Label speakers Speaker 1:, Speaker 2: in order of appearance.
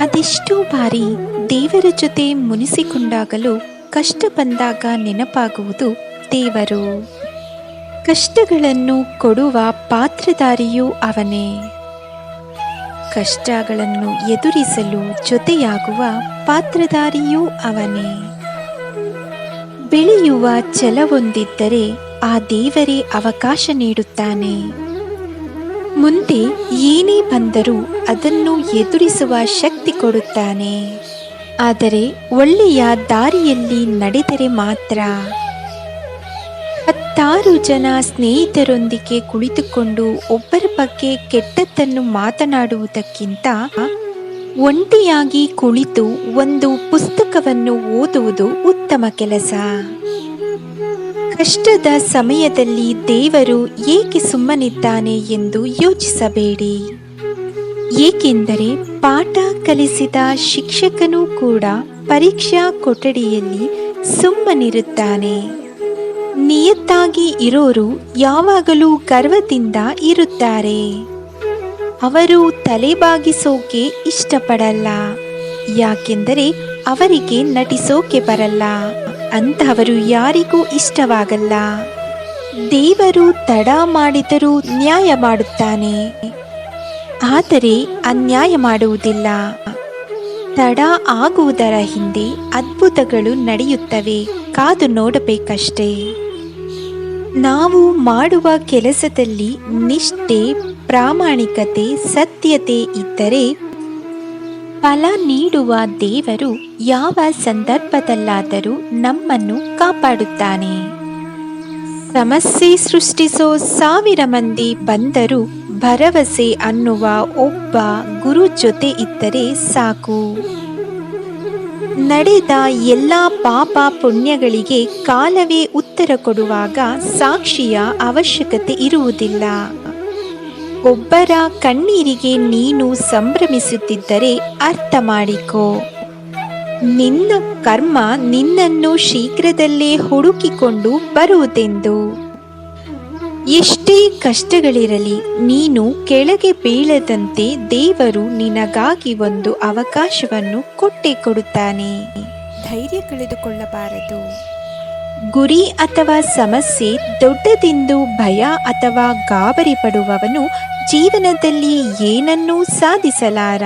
Speaker 1: ಅದೆಷ್ಟೋ ಬಾರಿ ದೇವರ ಜೊತೆ ಮುನಿಸಿಕೊಂಡಾಗಲೂ ಕಷ್ಟ ಬಂದಾಗ ನೆನಪಾಗುವುದು ದೇವರು. ಕಷ್ಟಗಳನ್ನು ಕೊಡುವ ಪಾತ್ರಧಾರಿಯೂ ಅವನೇ. ಕಷ್ಟಗಳನ್ನು ಎದುರಿಸಲು ಜೊತೆಯಾಗುವ ಪಾತ್ರಧಾರಿಯೂ ಅವನೇ. ಬೆಳೆಯುವ ಛಲವೊಂದಿದ್ದರೆ ಆ ದೇವರೇ ಅವಕಾಶ ನೀಡುತ್ತಾನೆ. ಮುಂದೆ ಏನೇ ಬಂದರೂ ಅದನ್ನು ಎದುರಿಸುವ ಶಕ್ತಿ ಕೊಡುತ್ತಾನೆ. ಆದರೆ ಒಳ್ಳೆಯ ದಾರಿಯಲ್ಲಿ ನಡೆದರೆ ಮಾತ್ರ. ಹತ್ತಾರು ಜನ ಸ್ನೇಹಿತರೊಂದಿಗೆ ಕುಳಿತುಕೊಂಡು ಒಬ್ಬರ ಬಗ್ಗೆ ಕೆಟ್ಟದ್ದನ್ನು ಮಾತನಾಡುವುದಕ್ಕಿಂತ ಒಂಟಿಯಾಗಿ ಕುಳಿತು ಒಂದು ಪುಸ್ತಕವನ್ನು ಓದುವುದು ಉತ್ತಮ ಕೆಲಸ. ಕಷ್ಟದ ಸಮಯದಲ್ಲಿ ದೇವರು ಏಕೆ ಸುಮ್ಮನಿದ್ದಾನೆ ಎಂದು ಯೋಚಿಸಬೇಡಿ. ಏಕೆಂದರೆ ಪಾಠ ಕಲಿಸಿದ ಶಿಕ್ಷಕನೂ ಕೂಡ ಪರೀಕ್ಷಾ ಕೊಠಡಿಯಲ್ಲಿ ಸುಮ್ಮನಿರುತ್ತಾನೆ. ನಿಯತ್ತಾಗಿ ಇರೋರು ಯಾವಾಗಲೂ ಗರ್ವದಿಂದ ಇರುತ್ತಾರೆ. ಅವರು ತಲೆಬಾಗಿಸೋಕೆ ಇಷ್ಟಪಡಲ್ಲ. ಯಾಕೆಂದರೆ ಅವರಿಗೆ ನಟಿಸೋಕೆ ಬರಲ್ಲ. ಅಂತಹವರು ಯಾರಿಗೂ ಇಷ್ಟವಾಗಲ್ಲ. ದೇವರು ತಡ ಮಾಡಿದರೂ ನ್ಯಾಯ ಮಾಡುತ್ತಾನೆ. ಆದರೆ ಅನ್ಯಾಯ ಮಾಡುವುದಿಲ್ಲ. ತಡ ಆಗುವುದರ ಹಿಂದೆ ಅದ್ಭುತಗಳು ನಡೆಯುತ್ತವೆ. ಕಾದು ನೋಡಬೇಕಷ್ಟೇ. ನಾವು ಮಾಡುವ ಕೆಲಸದಲ್ಲಿ ನಿಷ್ಠೆ, ಪ್ರಾಮಾಣಿಕತೆ, ಸತ್ಯತೆ ಇದ್ದರೆ ಫಲ ನೀಡುವ ದೇವರು ಯಾವ ಸಂದರ್ಭದಲ್ಲಾದರೂ ನಮ್ಮನ್ನು ಕಾಪಾಡುತ್ತಾನೆ. ಸಮಸ್ಯೆ ಸೃಷ್ಟಿಸೋ ಸಾವಿರ ಮಂದಿ ಬಂದರೂ ಭರವಸೆ ಅನ್ನುವ ಒಬ್ಬ ಗುರು ಜೊತೆ ಇದ್ದರೆ ಸಾಕು. ನಡೆದ ಎಲ್ಲ ಪಾಪ ಪುಣ್ಯಗಳಿಗೆ ಕಾಲವೇ ಉತ್ತರ ಕೊಡುವಾಗ ಸಾಕ್ಷಿಯ ಅವಶ್ಯಕತೆ ಇರುವುದಿಲ್ಲ. ಒಬ್ಬರ ಕಣ್ಣೀರಿಗೆ ನೀನು ಸಂಭ್ರಮಿಸುತ್ತಿದ್ದರೆ ಅರ್ಥ ಮಾಡಿಕೋ. ನಿನ್ನ ಕರ್ಮ ನಿನ್ನನ್ನು ಶೀಘ್ರದಲ್ಲೇ ಹುಡುಕಿಕೊಂಡು ಬರುವುದೆಂದು. ಎಷ್ಟೇ ಕಷ್ಟಗಳಿರಲಿ, ನೀನು ಕೆಳಗೆ ಬೀಳದಂತೆ ದೇವರು ನಿನಗಾಗಿ ಒಂದು ಅವಕಾಶವನ್ನು ಕೊಟ್ಟೇ ಕೊಡುತ್ತಾನೆ. ಧೈರ್ಯ ಕಳೆದುಕೊಳ್ಳಬಾರದು. ಗುರಿ ಅಥವಾ ಸಮಸ್ಯೆ ದೊಡ್ಡದೆಂದು ಭಯ ಅಥವಾ ಗಾಬರಿ ಪಡುವವನು ಜೀವನದಲ್ಲಿ ಏನನ್ನೂ ಸಾಧಿಸಲಾರ.